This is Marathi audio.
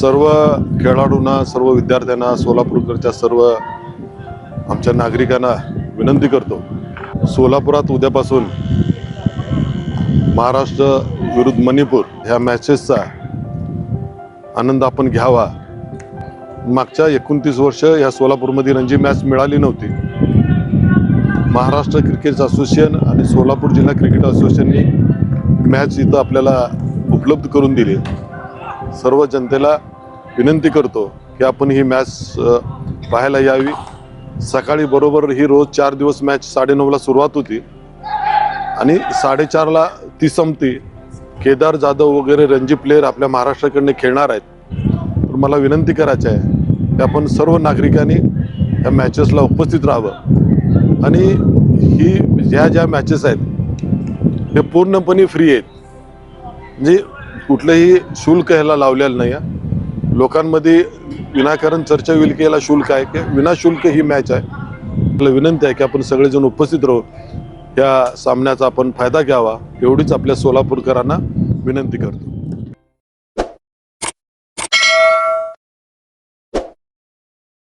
सर्व खेळाडूंना सर्व विद्यार्थ्यांना सोलापूरकडच्या सर्व आमच्या नागरिकांना विनंती करतो. सोलापुरात उद्यापासून महाराष्ट्र विरुद्ध मणिपूर ह्या मॅचेसचा आनंद आपण घ्यावा. मागच्या एकोणतीस वर्ष या सोलापूरमध्ये रणजी मॅच मिळाली नव्हती. महाराष्ट्र क्रिकेट असोसिएशन आणि सोलापूर जिल्हा क्रिकेट असोसिएशननी मॅच इथं आपल्याला उपलब्ध करून दिली. सर्व जनतेला विनंती करतो की आपण ही मॅच पाहायला यावी. सकाळी बरोबर ही रोज चार दिवस मॅच साडेनऊला सुरुवात होती. आणि साडेचारला ती संपती. केदार जाधव वगैरे रणजी प्लेयर आपल्या महाराष्ट्राकडनं खेळणार आहेत. तर मला विनंती करायची आहे की आपण सर्व नागरिकांनी या मॅचेसला उपस्थित राहावं. आणि ही ज्या ज्या मॅचेस आहेत हे पूर्णपणे फ्री आहेत. म्हणजे कुठलंही शुल्क ह्याला लावलेलं नाही आहे. लोकांमध्ये विनाकारण चर्चा होईल की याला शुल्क आहे की विनाशुल्क ही मॅच आहे. आपल्याला विनंती आहे की आपण सगळेजण उपस्थित राहू. या सामन्याचा आपण फायदा घ्यावा एवढीच आपल्या सोलापूरकरांना विनंती करतो.